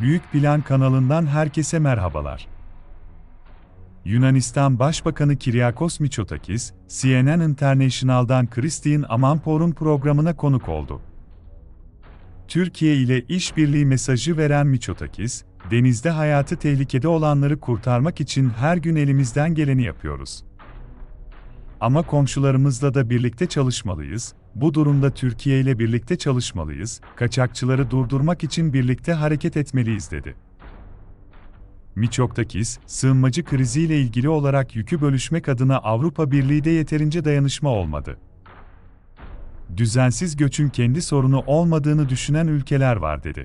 Büyük Plan kanalından herkese merhabalar. Yunanistan Başbakanı Kyriakos Mitsotakis, CNN International'dan Christine Amanpour'un programına konuk oldu. Türkiye ile işbirliği mesajı veren Mitsotakis, denizde hayatı tehlikede olanları kurtarmak için her gün elimizden geleni yapıyoruz. Ama komşularımızla da birlikte çalışmalıyız, bu durumda Türkiye ile birlikte çalışmalıyız, kaçakçıları durdurmak için birlikte hareket etmeliyiz dedi. Miçoktakis, sığınmacı kriziyle ilgili olarak yükü bölüşmek adına Avrupa Birliği'de yeterince dayanışma olmadı. Düzensiz göçün kendi sorunu olmadığını düşünen ülkeler var dedi